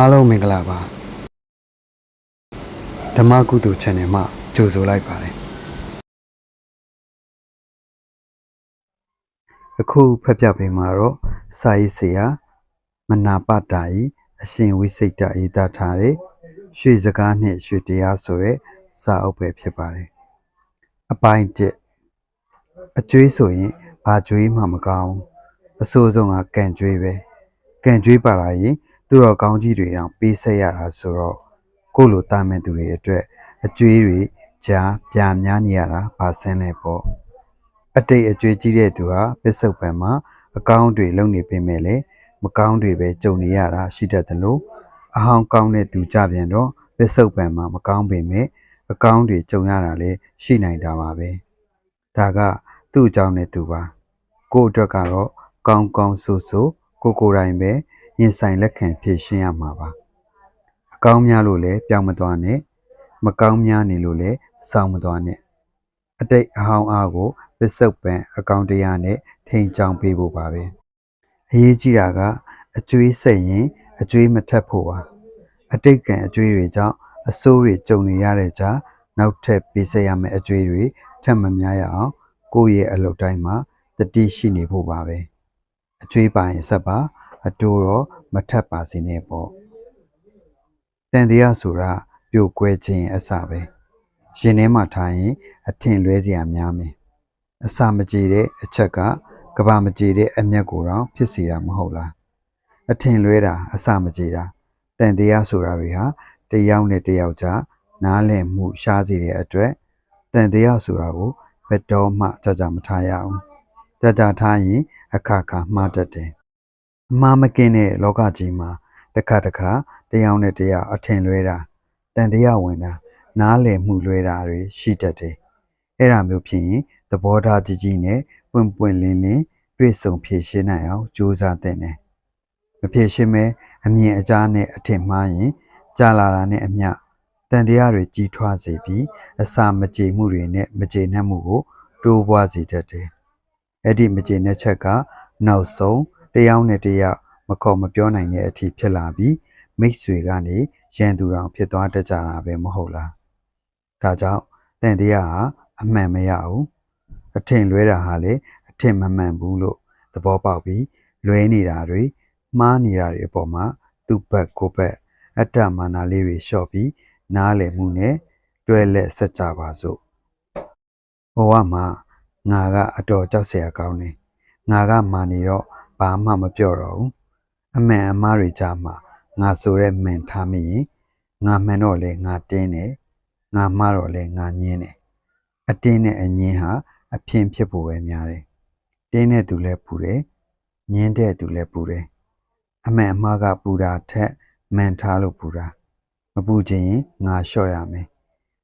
အားလုံးမင်္ဂလာပါဓမ္မကုသိုလ် channel မှာကြိုဆိုလိုက်ပါတယ်အခုဖတ်ပြပေးမှာတော့စာရေးဆရာမနာပတာဤအရှင်ဝိစိတ်တဤတထားတဲ့ရွှေစကားနှင့်ရွှေတရားဆိုတဲ့စာအုပ်ပဲဖြစ်ပါတယ်အပိုင်းတစ်အကျွေးဆိုရင်ဘာကျွေးမှမကောင်းဘူးအဆိုးဆုံးကကံကျွေးပဲကံကြွေးပါလာရင် သူတော်ကောင်းကြီးတွေတောင်ပေးဆက်ရတာဆိုတော့ကိုယ့်လိုတာမန်သူတွေအတွက်အကျွေးတွေကြားပြာများနေရတာပါဆင်းလဲပေါ့အတိတ်အကျွေးကြီးတဲ့သူဟာပစ္စုပန်မှာအကောင်းတွေလုံနေပေမဲ့လည်းမကောင်းတွေပဲကြုံနေရတာရှိတတ်တယ်လို့အဟောင်းကောင်းတဲ့သူကြပြန်တော့ပစ္စုပန်မှာမကောင်းပေမဲ့အကောင်းတွေကြုံရတာလည်းရှိနိုင်တာပါပဲဒါကသူ့အကြောင်းနဲ့သူပါကိုယ့်အတွက်ကတော့ကောင်းကောင်းဆိုဆိုကိုကိုယ်တိုင်ပဲ ရင်ဆိုင်လက်ခံဖြည့်ရှင်းရမှာပါအကောင်းများလို့လည်းပြောင်းမသွားနဲ့မကောင်းများနေလို့လည်းစောင်းမသွားနဲ့အတိတ်အဟောင်းအားကိုပစ္စုပန်အကောင်းတရားနဲ့ထိန်ချောင်းပေးဖို့ပါပဲအရေးကြီးတာကအကျွေးဆက်ရင်အကျွေးမထက်ဖို့ပါအတိတ်ကံအကျွေးတွေကြောင့်အဆိုးတွေကြုံနေရတဲ့ကြားနောက်ထပ်ပေးဆက်ရမယ့်အကျွေးတွေထပ်မများရအောင်ကိုယ့်ရဲ့အလုပ်တိုင်းမှာတတိရှိနေဖို့ပါပဲအကျွေးပါရင်ဆက်ပါ အတိုးတော့မထပ်ပါစေနဲ့ပေါ့တန်တရားဆိုတာပြိုကွဲခြင်းအစပဲရင်ထဲမှာထားရင် အထင်လွဲစရာများမယ်အစာမကြေတဲ့အချက်ကကဘာမကြေတဲ့အမျက်ကိုတော့ဖြစ်စီတာမဟုတ်လားအထင်လွဲတာအစာမကြေတာတန်တရားဆိုတာတွေဟာတယောက်နဲ့တယောက်ကြားနားလည်မှုရှားစေတဲ့အတွက်တန်တရားဆိုတာကိုဘယ်တော့မှကြကြမထားရအောင်ကြကြထားရင်အခါခါမှားတတ်တယ်။ အမှားမကင်းတဲ့လောကကြီးမှာတစ်ခါတစ်ခါတရားနဲ့တရားအထင်လွဲတာတန်တရားဝင်တာနားလည်မှုလွဲတာတွေရှိတတ်တယ်။အဲ့ဒါမျိုးဖြစ်ရင်သဘောထားကြီးကြီးနဲ့ပွင့်ပွင့်လင်းလင်းတွေ့ဆုံဖြေရှင်းနိုင်အောင်ကြိုးစားတဲ့တယ်။မဖြေရှင်းမဲအမြင်အကြားနဲ့အထင်မှားရင်ကြာလာတာနဲ့အမျှတန်တရားတွေကြီးထွားစေပြီးအစာမကြေမှုတွေနဲ့မကြေနှံ့မှုကိုတိုးပွားစေတတ်တယ်။အဲ့ဒီမကျေနပ်ချက်ကနောက်ဆုံး တရားနဲ့တရားမခေါ်မပြောနိုင်တဲ့အထိဖြစ်လာပြီးမိတ်ဆွေကနေရန်သူတော်ဖြစ်သွားတတ်ကြတာပဲမဟုတ်လားဒါကြောင့်တန်တရားဟာအမှန်မရဘူးအထင်လွဲတာဟာလေအထင်မမှန်ဘူးလို့သဘောပေါက်ပြီးလွဲနေတာတွေမှားနေတာတွေအပေါ်မှာသူ့ဘက်ကိုယ်ဘက်အတ္တမာနလေးတွေလျှော့ပြီးနားလည်မှုနဲ့တွဲလက်ဆက်ကြပါစို့ဘဝမှာ ငါကအတော်ကြောက်เสียကောင်းတယ်ငါကမာနေတော့ ဘာမှမပြောတော့ဘူးအမှန်အမှားတွေကြားမှာငါဆိုရဲမှန်ထားမိရင်ငါမှန်တော့လေငါတင်းတယ်ငါမှားတော့လေငါညင်းတယ်အတင်းနဲ့အငင်းဟာအဖြစ်ဖြစ်ဖို့ပဲများတယ်တင်းတဲ့သူလည်းပူတယ်ညင်းတဲ့သူလည်းပူတယ်အမှန်အမှားကပူတာထက်မှန်ထားလို့ပူတာမပူချင်ရင်ငါလျှော့ရမယ်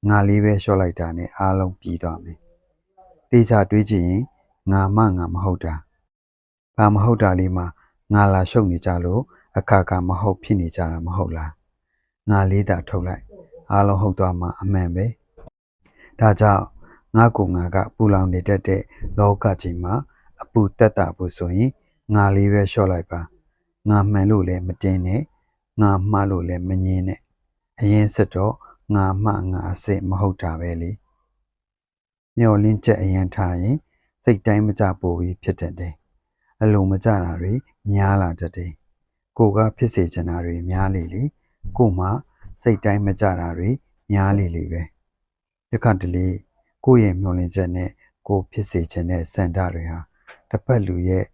ငါလေးပဲလျှော့လိုက်တာနဲ့အားလုံးပြီးသွားမယ်တေချာတွေးကြည့်ရင်ငါမှငါမဟုတ်တာ ဘာမဟုတ်တာလေးမှာငါလာရှုပ်နေကြလို့အခါခါမဟုတ်ဖြစ်နေကြတာမဟုတ်လားငါလေးတာထုတ်လိုက်အားလုံးဟုတ်သွားမှအမှန်ပဲဒါကြောင့်ငါကိုငါကပူလောင်နေတတ်တဲ့လောကကြီးမှာအပူတက်တာဖို့ဆိုရင်ငါလေးပဲလျှော့လိုက်ပါငါမှန်လို့လည်းမတင်းနဲ့ငါမှားလို့လည်းမငင်းနဲ့အရင်စတော့ငါမှငါအစ်စ်မဟုတ်တာပဲလေမျောလင်းချက်အရန်ထားရင်စိတ်တိုင်းမကြပို့ပြီးဖြစ်တတ်တယ်။ အလုံးမကြတာတွေများလာတတ်တယ်။ကိုကဖြစ်စေချင်တာတွေများလေလေကိုမှစိတ်တိုင်းမကြတာတွေများလေလေပဲ။ဒီခါတလေကိုရဲ့မျောလင်းချက်နဲ့ကိုဖြစ်စေချင်တဲ့စန္ဒတွေဟာတစ်ဖက်လူရဲ့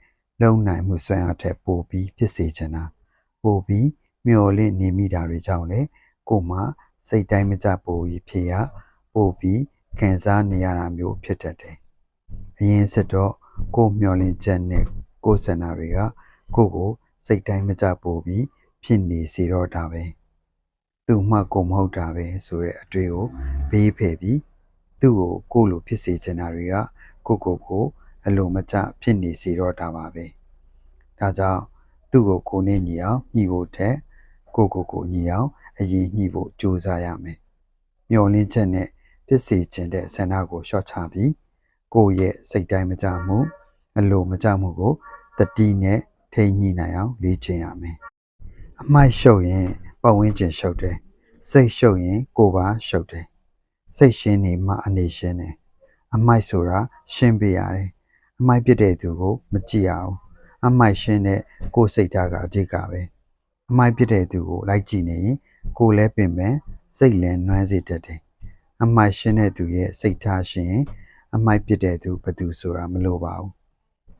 လုံနိုင်မှုစွမ်းအားထက်ပိုပြီးဖြစ်စေချင်တာပိုပြီးမျောလင့်နေမိတာတွေကြောင့်လေကိုမှစိတ်တိုင်းမကြပို့ပြီးဖြစ်ရပိုပြီးခံစားနေရတာမျိုးဖြစ်တတ်တယ်။အရင်စစ်တော့ကိုယ်မျောလင့်ချက်နဲ့ ကိုယ်စန္ဒတွေကကိုယ့်ကိုစိတ်တိုင်းမကြပို့ပြီးဖြစ်နေစေတော့တာပဲ။သူ့မှကိုယ်မဟုတ်တာပဲဆိုတဲ့အတွေ့ကိုဘေးဖယ်ပြီးသူ့ကိုကိုယ်လိုဖြစ်စေချင်တာတွေကကိုယ့်ကိုယ်ကိုအလိုမကျဖြစ်နေစေတော့တာပါပဲ။ဒါကြောင့်သူ့ကိုကိုယ်နဲ့ညီအောင်ညီဖို့ထက်ကိုယ့်ကိုယ်ကိုညီအောင်အရင်ညီဖို့ကြိုးစားရမယ်။မျောလင့်ချက်နဲ့ဖြစ်စေခြင်းတဲ့ဆန္ဒကိုလျှော့ချပြီးကိုယ့်ရဲ့စိတ်တိုင်းမကြမှု အလိုမကြမှုကိုတတိနဲ့ထိန်းညှိနိုင်အောင်လေ့ကျင့်ရမယ်။အမိုက်ရှုပ်ရင်ပတ်ဝန်းကျင်ရှုပ်တယ်စိတ်ရှုပ်ရင်ကိုယ်ပါရှုပ်တယ်စိတ်ရှင်းနေမှအနေရှင်းတယ်အမိုက်ဆိုတာရှင်းပြရတယ်အမိုက်ပြစ်တဲ့သူကိုမကြည့်ရအောင်အမိုက်ရှင်းတဲ့ကိုယ်စိတ်ဓာတ်ကအဓိကပဲအမိုက်ပြစ်တဲ့သူကိုလိုက်ကြည့်နေရင်ကိုယ်လည်းပင်ပန်းစိတ်လည်းနွမ်းစေတတ်တယ်အမိုက်ရှင်းတဲ့သူရဲ့စိတ်ထားရှင်းရင်အမိုက်ပြစ်တဲ့သူဘယ်သူဆိုတာမလိုပါဘူး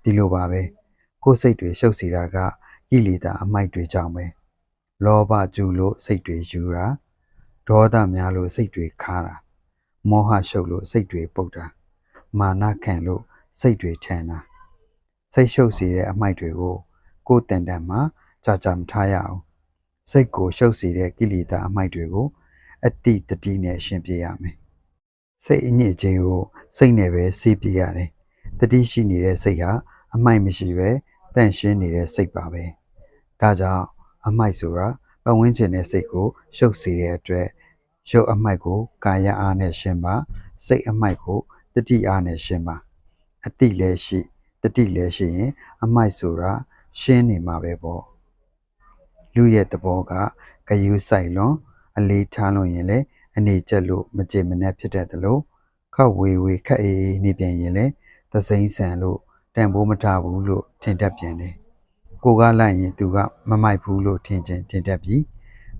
ဒီလိုပါပဲကိုယ်စိတ်တွေရှုပ်စီတာကကိလေသာအမိုက်တွေကြောင့်ပဲလောဘကျူလို့စိတ်တွေယူတာဒေါသများလို့စိတ်တွေခါတာမောဟရှုပ်လို့စိတ်တွေပုတ်တာမာနခံလို့စိတ်တွေထန်တာစိတ်ရှုပ်စေတဲ့အမိုက်တွေကို ကိုယ်တန်တန်မှာကြာကြာမထားရအောင်စိတ်ကိုရှုပ်စေတဲ့ကိလေသာအမိုက်တွေကိုအတိတတိနဲ့ရှင်းပြရမယ်စိတ်အညစ်အကြေးကိုစိတ်နဲ့ပဲစီးပြရတယ် တတိရှိနေတဲ့စိတ်ဟာအမိုက်မရှိပဲတန့်ရှင်းနေတဲ့စိတ်ပါပဲဒါကြောင့်အမိုက်ဆိုတာပတ်ဝန်းကျင်တဲ့စိတ်ကိုရှုပ်စေတဲ့အတွက်ရုပ်အမိုက်ကိုကာယအားနဲ့ရှင်းပါစိတ်အမိုက်ကိုတတိအားနဲ့ရှင်းပါအတိလည်းရှိတတိလည်းရှိရင် အမိုက်ဆိုတာရှင်းနေမှာပဲပေါ့လူရဲ့သဘောကဂယုဆိုင်လွန်အလေးထားလို့ရင်လည်းအနေကျက်လို့မကြေမနက်ဖြစ်တတ်တယ်လို့ခောက်ဝေဝေခက်အေးအေးနေပြန်ရင်လည်း သစိမ့်ဆန်လို့တန်ဖိုးမထားဘူးလို့ထင်တတ်ပြန်တယ်ကိုကလိုက်ရင်သူကမမိုက်ဘူးလို့ထင်ချင်းထင်တတ်ပြီး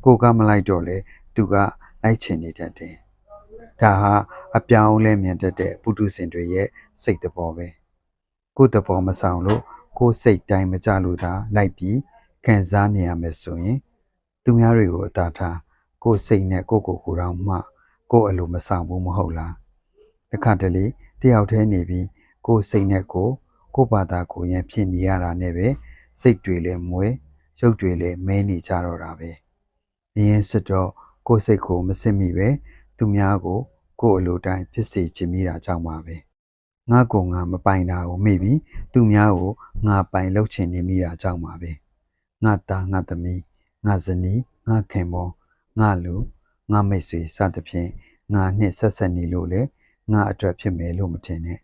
ကိုကမလိုက်တော့လေသူကလိုက်ချင်နေတတ်တယ်ဒါဟာအပြောင်းလဲမြင်တတ်တဲ့ပုထုဇဉ်တွေရဲ့စိတ်သဘောပဲကိုယ်သဘောမဆောင်လို့ကိုယ်စိတ်တိုင်းမကြလို့သာလိုက်ပြီးခံစားနေရမယ်ဆိုရင် သူများတွေကိုအသာထားကိုယ်စိတ်နဲ့ကိုယ့်ကိုယ်ကိုယ်တော်မှကိုယ်အလိုမဆောင်ဘူးမဟုတ်လားတခါတလေတယောက်တည်းနေပြီး ကိုယ်စိတ်နဲ့ကိုယ်ကိုယ့်ဘာသာကိုယ်ရင်ဖြစ်နေရတာနဲ့ပဲစိတ်တွေလည်းမွေးရုပ်တွေလည်းမဲနေကြတော့တာပဲအရင်စစ်တော့ကိုယ်စိတ်ကိုမစစ်မိပဲသူများကို ကိုယ်အလိုတိုင်းဖြစ်စေချင်မိတာကြောင့်ပါပဲငါကိုငါမပိုင်တာကိုမေ့ပြီးသူများကိုငါပိုင်လုပ်ချင်နေမိတာကြောင့်ပါပဲငါသားငါသမီးငါဇနီးငါခင်မောငါလူငါမိတ်ဆွေစသဖြင့်ငါနှစ်ဆက်ဆက်နေလို့လေငါအတွက်ဖြစ်မယ်လို့မထင်နဲ့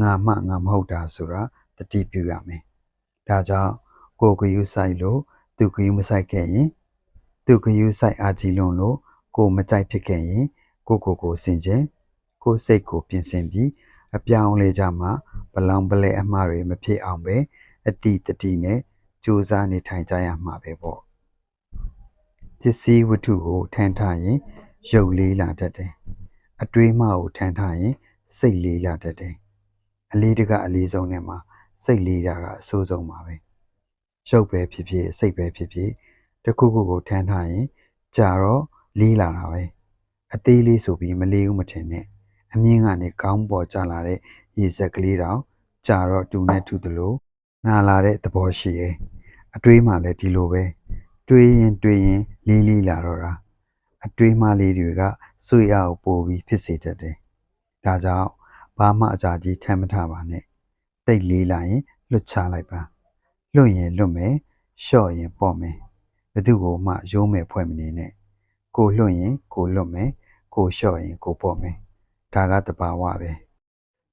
ငါမှငါမဟုတ်တာဆိုတာတတိပြုရမယ်ဒါကြောင့်ကိုယ်ကယူဆိုင်လို့သူကယူမဆိုင်ခဲ့ရင်သူကယူဆိုင်အားကြီးလွန်းလို့ကိုယ်မကြိုက်ဖြစ်ခဲ့ရင်ကိုယ့်ကိုယ်ကိုစင်ကြင်ကိုယ်စိတ်ကိုပြင်ဆင်ပြီးအပြောင်းအလဲကြမှာဘလောင်ပလဲအမှားတွေမဖြစ်အောင်ပဲအတိတတိနဲ့ကြိုးစားနေထိုင်ကြရမှာပဲပေါ့ပစ္စည်းဝတ္ထုကိုထမ်းထားရင်ရုပ်လေးလာတတ်တယ်အတွေးမှကိုထမ်းထားရင်စိတ်လေးလာတတ်တယ် အလေးတကအလေးဆုံးနဲ့မှာစိတ်လေးတာကအဆိုးဆုံးပါပဲရုပ်ပဲဖြစ်ဖြစ်စိတ်ပဲဖြစ်ဖြစ်တစ်ခုခုကိုထမ်းထားရင်ကြာတော့လေးလာတာပဲအသေးလေးဆိုပြီးမလေးဘူးမထင်နဲ့အမြင့်ကနေကောင်းပေါ်ကျလာတဲ့ရေစက်ကလေးတောင်ကြာတော့တူနဲ့တူသလိုနာလာတဲ့သဘောရှိရဲ့အတွေးမှလည်းဒီလိုပဲတွေးရင်တွေးရင်လေးလေးလာတော့တာအတွေးမှလေးတွေကစွေအောင်ပို့ပြီးဖြစ်စေတတ်တယ်ဒါကြောင့် ဘာမှအကြကြီးထမ်းမထားပါနဲ့တိတ်လေးလာရင်လွတ်ချလိုက်ပါလွတ်ရင်လွတ်မယ်လျှော့ရင်ပေါ့မယ်ဘယ်သူကိုမှရိုးမယ်ဖွဲ့မနေနဲ့ကိုလွတ်ရင်ကိုလွတ်မယ်ကိုလျှော့ရင်ကိုပေါ့မယ်ဒါကတဘာဝပဲ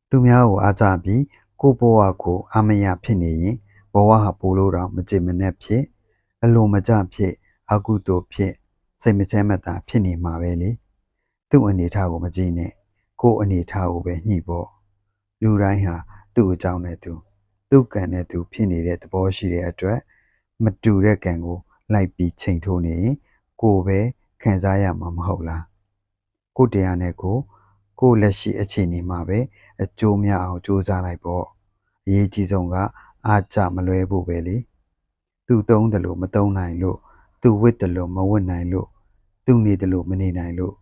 သူများကိုအားကြပြီးကိုဘဝကိုအာမရဖြစ်နေရင်ဘဝဟာပိုလို့တော့မကြင်မနဲ့ဖြစ်အလိုမကျဖြစ်အကုသို့ဖြစ်စိတ်မချမ်းမသာဖြစ်နေမှာပဲလေသူ့အနေထားကိုမကြည့်နဲ့ ကိုယ်အနေထားကိုပဲညှိဖို့လူတိုင်းဟာသူ့အကြောင်းနဲ့သူသူ့ကံနဲ့သူဖြစ်နေတဲ့သဘောရှိတဲ့အတွက်မတူတဲ့ကံကိုလိုက်ပြီးချိန်ထိုးနေရင်ကိုယ်ပဲခံစားရမှာမဟုတ်လားကိုယ်တရားနဲ့ကိုယ်ကိုယ်လက်ရှိအခြေအနေမှာပဲအကျိုးများအောင်ကြိုးစားလိုက်ပေါ့အရေးကြီးဆုံးကအားကြမလွဲဖို့ပဲလေသူသုံးတယ်လို့မသုံးနိုင်လို့သူဝတ်တယ်လို့မဝတ်နိုင်လို့သူနေတယ်လို့မနေနိုင်လို့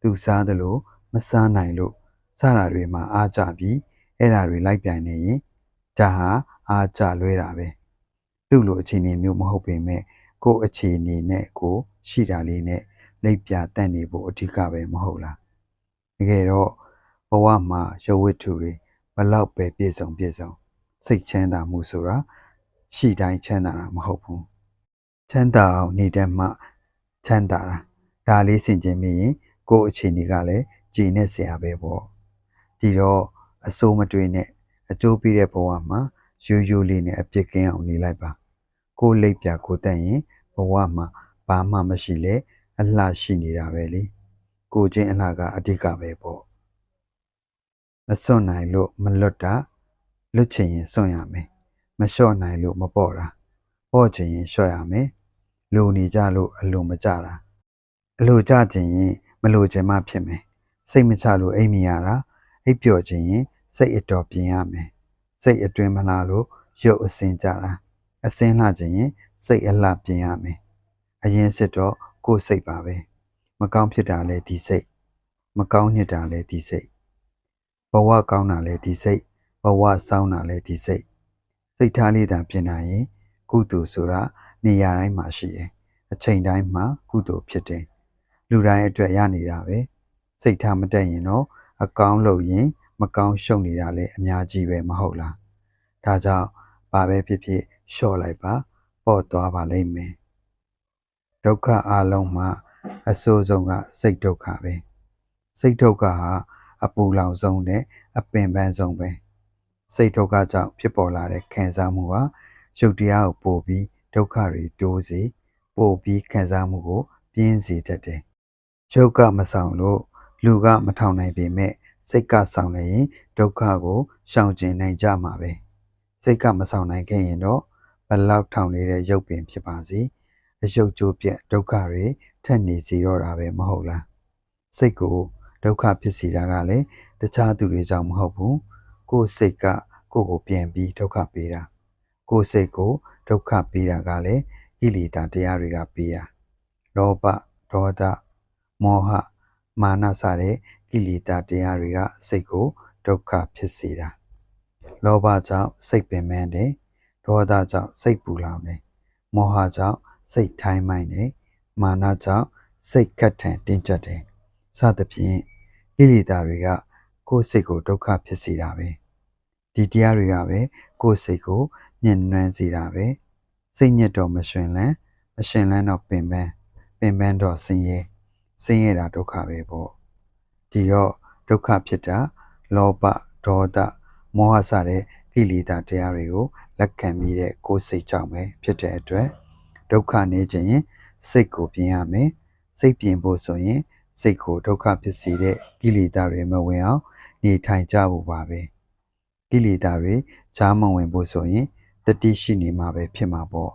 သူစားတယ်လို့ မစားနိုင်လို့စတာတွေမှာအားကြပြီးအဲ့ဓာတွေလိုက်ပြိုင်နေရင်ဒါဟာအားကြလွဲတာပဲသူ့လိုအခြေအနေမျိုးမဟုတ်ပေမဲ့ကိုယ့်အခြေအနေနဲ့ကိုယ်ရှိတာလေးနဲ့လက်ပြတတ်နေဖို့အဓိကပဲမဟုတ်လားတကယ်တော့ဘဝမှာရုပ်ဝတ္ထုတွေဘလောက်ပဲပြည့်စုံပြည့်စုံစိတ်ချမ်းသာမှုဆိုတာရှိတိုင်းချမ်းသာတာမဟုတ်ဘူးချမ်းသာအောင်နေတတ်မှချမ်းသာတာဒါလေးဆင်ခြင်မိရင်ကိုယ့်အခြေအနေကလည်း ကြည်နဲ့ဆရာပဲပေါ့ဒီတော့အစိုးမတွေးနဲ့အကျိုးပေးတဲ့ဘဝမှာရိုးရိုးလေးနဲ့အပြစ်ကင်းအောင်နေလိုက်ပါကိုယ်လိပ်ပြကိုတက်ရင်ဘဝမှာဘာမှမရှိလေအလှရှိနေတာပဲလေကိုချင်းအလှကအဓိကပဲပေါ့မစွန့်နိုင်လို့မလွတ်တာလွတ်ချင်ရင်စွန့်ရမယ်မလျှော့နိုင်လို့မပေါ့တာပေါ့ချင်ရင်လျှော့ရမယ်လိုနေကြလို့အလိုမကြတာအလိုကြချင်ရင်မလိုချင်မှဖြစ်မယ် စိတ်မချလို့အိမ်မရတာအိပ်ပျော်ချင်ရင်စိတ်အတော်ပြင်ရမယ်စိတ်အတွင်းမလားလို့ရုပ်အစင်းကြတာအစင်းလှချင်ရင်စိတ်အလှပြင်ရမယ်အရင်စစ်တော့ကိုယ်စိတ်ပါပဲမကောင်းဖြစ်တာလဲဒီစိတ်မကောင်းညစ်တာလဲဒီစိတ်ဘဝကောင်းတာလဲဒီစိတ်ဘဝဆောင်းတာလဲဒီစိတ်စိတ်ထားလေးသာပြင်နိုင်ရင်ကုသိုလ်ဆိုတာနေရာတိုင်းမှာရှိတယ်အချိန်တိုင်းမှာကုသိုလ်ဖြစ်တယ်လူတိုင်းအတွက်ရနေတာပဲ စိတ်ထားမတက်ရင်တော့အကောင်းလုပ်ရင် မကောင်းရှုံနေတာလဲအများကြီးပဲမဟုတ်လားဒါကြောင့်ဘာပဲဖြစ်ဖြစ်လျှော့လိုက်ပါပေါ့သွားပါလိမ့်မယ်ဒုက္ခအလုံးမှာအဆိုးဆုံးကစိတ်ဒုက္ခပဲစိတ်ဒုက္ခဟာအပူလောင်ဆုံးနဲ့အပင်ပန်းဆုံးပဲစိတ်ဒုက္ခကြောင့်ဖြစ်ပေါ်လာတဲ့ခံစားမှုဟာရုပ်တရားကိုပို့ပြီးဒုက္ခတွေတိုးစေပို့ပြီးခံစားမှုကို ပြင်းစေတတ်တယ်ရုပ်ကမဆောင်လို့ လူကမထောင်နိုင်ပေမဲ့စိတ်ကဆောင်နေရင်ဒုက္ခကိုရှောင်ကျဉ်နိုင်ကြမှာပဲစိတ်ကမဆောင်နိုင်ခဲ့ရင်တော့ဘလောက်ထောင်နေတဲ့ရုပ်ပင်ဖြစ်ပါစေအယုတ်ကျိုးပြက်ဒုက္ခတွေထက်နေစီတော့တာပဲမဟုတ်လားစိတ်ကိုဒုက္ခဖြစ်စီတာကလည်းတခြားသူတွေကြောင့်မဟုတ်ဘူးကိုယ်စိတ်ကကိုယ့်ကိုပြန်ပြီးဒုက္ခပေးတာကိုယ်စိတ်ကိုဒုက္ခပေးတာကလည်းကိလေသာတရားတွေကပေးတာလောဘဒေါသမောဟ မာနစတဲ့ကိလေသာတရားတွေကစိတ်ကိုဒုက္ခဖြစ်စေတာလောဘကြောင့်စိတ်ပင်ပန်းတယ်ဒေါသကြောင့်စိတ်ပူလောင်တယ်မောဟကြောင့်စိတ်ထိုင်းမိုင်းတယ်မာနကြောင့်စိတ်ကတ်ထန်တင်းကျပ်တယ်စသဖြင့်ကိလေသာတွေကကိုယ်စိတ်ကိုဒုက္ခဖြစ်စေတာပဲဒီတရားတွေကပဲကိုယ်စိတ်ကိုညှဉ်းနှွမ်းစေတာပဲစိတ်ညစ်တော့မရှင်လန်းမရှင်လန်းတော့ပင်ပန်းပင်ပန်းတော့ဆင်းရဲ ဆင်းရဲတာဒုက္ခပဲပေါ့ဒီတော့ဒုက္ခဖြစ်တာလောဘဒေါသမောဟစတဲ့ကိလေသာတရားတွေကိုလက်ခံပြီးတဲ့ကိုယ်စိတ်ကြောင့်ပဲဖြစ်တဲ့အတွက်ဒုက္ခနေခြင်းရင်စိတ်ကိုပြင်ရမယ်စိတ်ပြင်ဖို့ဆိုရင်စိတ်ကိုဒုက္ခဖြစ်စေတဲ့ကိလေသာတွေမဝင်အောင်နေထိုင်ကြဖို့ပါပဲကိလေသာတွေဈာမဝင်ဖို့ဆိုရင်တတိရှိနေမှာပဲဖြစ်မှာပေါ့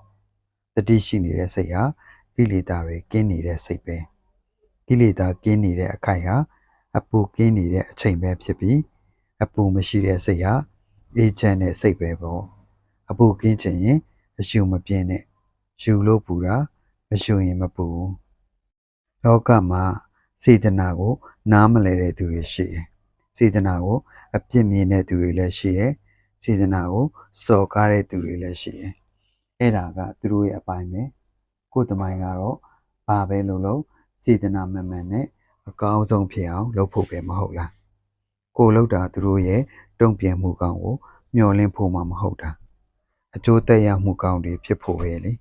တတိရှိနေတဲ့စိတ်ဟာကိလေသာတွေကင်းနေတဲ့စိတ်ပဲ ကိလေသာကင်းနေတဲ့အခိုက်ဟာအပူကင်းနေတဲ့အချိန်ပဲဖြစ်ပြီးအပူမရှိတဲ့စိတ်ဟာအေးချမ်းတဲ့စိတ်ပဲပေါ့အပူကင်းချင်ရင်အရှုံမပြင်းနဲ့ယူလို့ပူတာမရှုံရင်မပူဘူးလောကမှာစေတနာကို နားမလဲတဲ့သူတွေရှိတယ်စေတနာကို အပြစ်မြင်တဲ့သူတွေလည်းရှိတယ်စေတနာကိုစော်ကားတဲ့သူတွေလည်းရှိတယ်အဲ့ဒါကသူတို့ရဲ့အပိုင်းပဲကိုယ်တမိုင်းကတော့ဘာပဲလုပ်လို့ စေတနာမှန်မှန်နဲ့အကောင်းဆုံးဖြစ်အောင်လုပ်ဖို့ပဲမဟုတ်လားကိုလှုပ်တာသူတို့ရဲ့တုံ့ပြန်မှုကောင်းကိုမျှော်လင့်ဖို့မှမဟုတ်တာအကျိုးသက်ရောက်မှုကောင်းတွေဖြစ်ဖို့ပဲလေ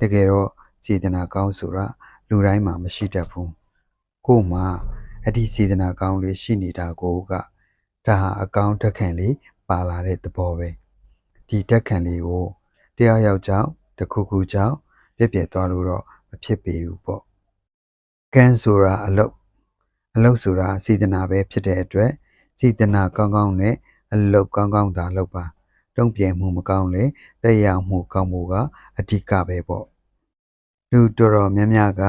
တကယ်တော့စေတနာကောင်းဆိုတာလူတိုင်းမှာမရှိတတ်ဘူးကို့မှာအဒီစေတနာကောင်းလေးရှိနေတာကိုကဒါဟာအကောင်းတက်ခံလေးပါလာတဲ့သဘောပဲဒီတက်ခံလေးကိုတရားရောက်ကြောင်းတခုခုကြောင့်ပြက်ပြက်သွားလို့တော့မဖြစ်ပေဘူးပေါ့ ကံဆိုတာအလုတ်အလုတ်ဆိုတာစေတနာပဲဖြစ်တဲ့အတွက်စေတနာကောင်းကောင်းနဲ့အလုတ်ကောင်းကောင်းသာလုပ်ပါတုံ့ပြန်မှုမကောင်းလေတက်ရောက်မှုကောင်းမှုကအဓိကပဲပေါ့လူတော်တော်များများက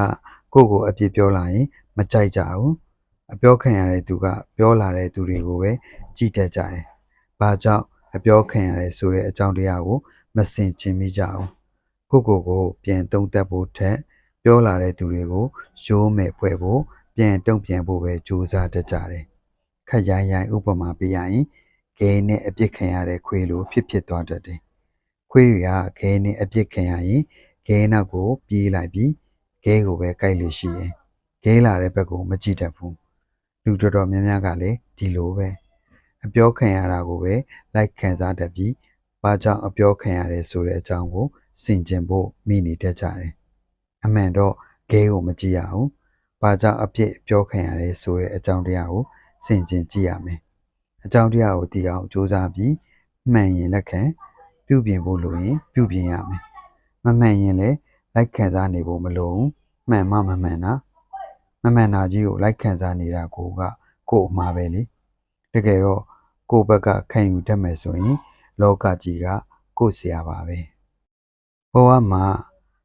ကိုယ့်ကိုအပြစ်ပြောလာရင်မကြိုက်ကြဘူးအပြောခံရတဲ့သူကပြောလာတဲ့သူတွေကိုပဲကြည်တတ်ကြတယ်။ဘာကြောင့်အပြောခံရတယ်ဆိုတဲ့အကြောင်းတရားကိုမစင်ကျင်မိကြအောင်ကိုကိုကိုပြန်တုံးတက်ဖို့ထက် ပြောလာတဲ့သူတွေကို ရိုးမဲ့ဖွဲ့ဖို့ပြန်တုံ့ပြန်ဖို့ပဲကြိုးစားတတ်ကြတယ်။ခက်ရိုင်းရိုင်းဥပမာပေးရရင်ဂဲနဲ့အပြစ်ခံရတဲ့ခွေးလိုဖြစ်ဖြစ်သွားတတ်တယ်။ခွေးတွေကဂဲနဲ့အပြစ်ခံရရင်ဂဲနောက်ကိုပြေးလိုက်ပြီးဂဲကိုပဲကြိုက်လို့ရှိရင်ဂဲလာတဲ့ဘက်ကိုမကြည့်တတ်ဘူးလူတော်တော်များများကလည်းဒီလိုပဲအပြောခံရတာကိုပဲလိုက်ခံစားတတ်ပြီးဘာကြောင့်အပြောခံရတယ်ဆိုတဲ့အကြောင်းကိုစင်ကြင်ဖို့မိနေတတ်ကြတယ် အမှန်တော့ဂဲကိုမကြည့်ရအောင်ဘာကြောင့်အပြစ်ပြောခံရတယ်ဆိုတဲ့အကြောင်းတရားကိုစင်ကြင်ကြည့်ရမယ်အကြောင်းတရားကိုသိအောင်စူးစမ်းပြီးမှန်ရင်လက်ခံပြုပြင်ဖို့လိုရင်ပြုပြင်ရမယ်မမှန်ရင်လည်းလိုက်ခံစားနေဖို့မလိုဘူးမှန်မှမမှန်တာမမှန်တာကြီးကိုလိုက်ခံစားနေတာကိုကကို့အမှားပဲလေတကယ်တော့ကိုယ့်ဘက်ကခံယူတတ်မယ်ဆိုရင် လောကကြီးကကိုယ့်ဆရာပါပဲဘဝမှာ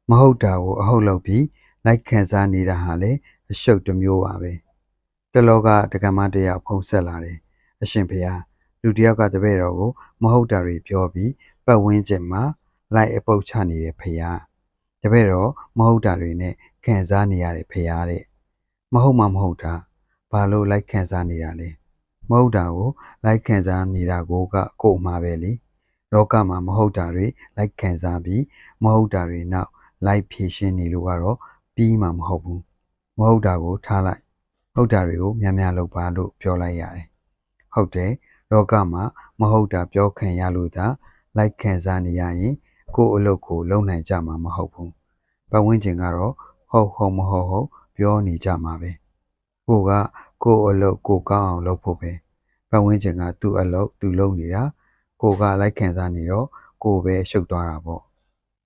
မဟုတ်တာကိုအဟုတ်လုပ်ပြီးလိုက်ခံစားနေတာဟာလေအရှုပ်တစ်မျိုးပါပဲတလောကတက္ကမတရားဖုံးဆက်လာတယ်အရှင်ဘုရားလူတစ်ယောက်ကတပည့်တော်ကိုမဟုတ်တာတွေပြောပြီးပတ်ဝန်းကျင်မှာလိုက်အပုတ်ချနေတယ်ဖရာတပည့်တော်မဟုတ်တာတွေနဲ့ခံစားနေရတယ်ဖရာတဲ့မဟုတ်မှမဟုတ်တာဘာလို့လိုက်ခံစားနေတာလဲမဟုတ်တာကိုလိုက်ခံစားနေတာကိုကကို့အမှားပဲလေလောကမှာမဟုတ်တာတွေလိုက်ခံစားပြီးမဟုတ်တာတွေနောက် လိုက်ဖြည့်ရှင်းနေလို့ကတော့ပြီးမှမဟုတ်ဘူးမဟုတ်တာကိုထားလိုက်ဟုတ်တာတွေကိုများများလုပ်ပါလို့ပြောလိုက်ရတယ်ဟုတ်တယ်လောကမှာမဟုတ်တာပြောခံရလို့သာလိုက်ခံစားနေရရင်ကိုယ့်အလုပ်ကိုလုပ်နိုင်ကြမှာမဟုတ်ဘူးပတ်ဝန်းကျင်ကတော့ဟုတ်ဟုတ်မဟုတ်ဟုတ်ပြောနေကြမှာပဲကိုကကိုယ့်အလုပ်ကိုကောင်းအောင်လုပ်ဖို့ပဲပတ်ဝန်းကျင်ကသူ့အလုပ်သူလုပ်နေတာကိုကလိုက်ခံစားနေတော့ကိုပဲရှုပ်သွားတာပေါ့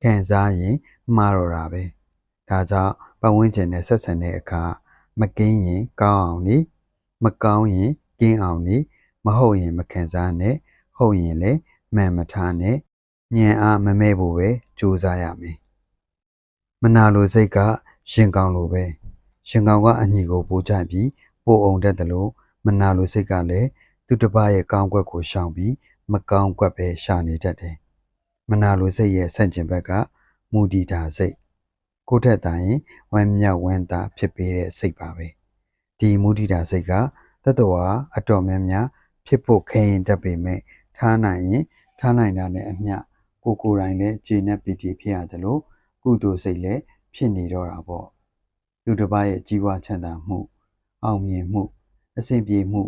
ခံစားရင်မှားတော့တာပဲဒါကြောင့်ပတ်ဝန်းကျင်နဲ့ဆက်ဆံတဲ့အခါမကင်းရင်ကောင်းအောင်နေမကောင်းရင်ကင်းအောင်နေမဟုတ်ရင်မခံစားနဲ့ဟုတ်ရင်လည်းမှန်မထားနဲ့ညံအားမမဲဖို့ပဲကြိုးစားရမယ်မနာလိုစိတ်ကရှင်ကောင်းလိုပဲရှင်ကောင်းကအညီကိုပို့ချပြီးပို့အောင်တတ်တယ်လို့မနာလိုစိတ်ကလည်းသူတစ်ပါးရဲ့ကောင်းကွက်ကိုရှောင်ပြီးမကောင်းကွက်ပဲရှာနေတတ်တယ် မနာလိုစိတ်ရဲ့ဆန့်ကျင်ဘက်ကမူတည်တာစိတ်ကိုယ့်ထက်သာရင်ဝမ်းမြောက်ဝမ်းသာဖြစ်ပေးတဲ့စိတ်ပါပဲဒီမူတည်တာစိတ်ကတတဝါအတော်များများဖြစ်ဖို့ခဲရင်တတ်ပေမဲ့ထားနိုင်ရင်ထားနိုင်တာနဲ့အမျှကိုယ်ကိုယ်တိုင်လည်းကျေနပ်ပီတိဖြစ်ရတယ်လို့ကုသိုလ်စိတ်လည်းဖြစ်နေတော့တာပေါ့သူတစ်ပါးရဲ့ကြီးပွားချမ်းသာမှု အောင်မြင်မှု အဆင်ပြေမှု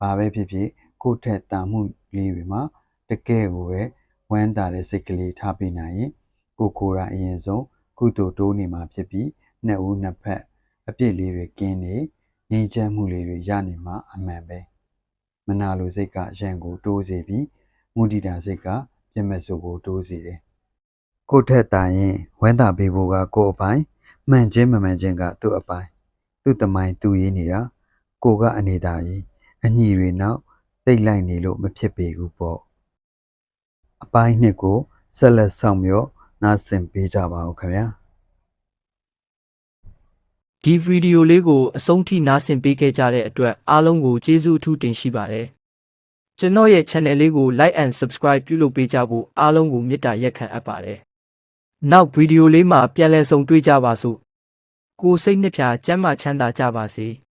ဘာပဲဖြစ်ဖြစ်ကိုယ့်ထက်တာမှုလေးတွေမှာတကယ်ကိုပဲ ဝမ်းသာတဲ့စိတ်ကလေးထားပေးနိုင်ရင်ကိုယ်ကိုယ်တိုင်အရင်ဆုံးကုသိုလ်တိုးနေမှာဖြစ်ပြီးနှစ်ဦးနှစ်ဖက်အပြစ်လေးတွေကင်းနေငြိမ်းချမ်းမှုလေးတွေရနေမှာအမှန်ပဲမနာလိုစိတ်ကရန်ကိုတိုးစေပြီးမုဒိတာစိတ်ကပြည့်မဲ့စုကိုတိုးစေတယ်ကိုယ့်ထက်တာရင်ဝမ်းသာပေးဖို့ကကိုယ့်အပိုင်းမှန်ချင်းမမှန်ချင်းကသူ့အပိုင်းသူ့တမိုင်းသူ့ရေးနေတာကိုကအနေသာကြီးအညီတွေနောက်တိတ်လိုက်နေလို့မဖြစ်ပေဘူးပေါ့ အပိုင်းနှစ်ကိုဆက်လက်ဆောင်မြော့နားဆင်ပေးကြပါဦးခင်ဗျာဒီဗီဒီယိုလေးကိုအဆုံးထိနားဆင်ပေးခဲ့ကြတဲ့အတွက်အားလုံးကိုကျေးဇူးအထူးတင်ရှိပါတယ်။ကျွန်တော်ရဲ့ channel လေးကို like and subscribe ပြုလုပ်ပေးကြဖို့အားလုံးကိုမေတ္တာရက်ခံအပ်ပါတယ်။နောက်ဗီဒီယိုလေးမှာပြန်လည်ဆုံတွေ့ကြပါစို့။ကိုယ်စိတ်နှစ်ဖြာကျမ်းမာချမ်းသာကြပါစေ။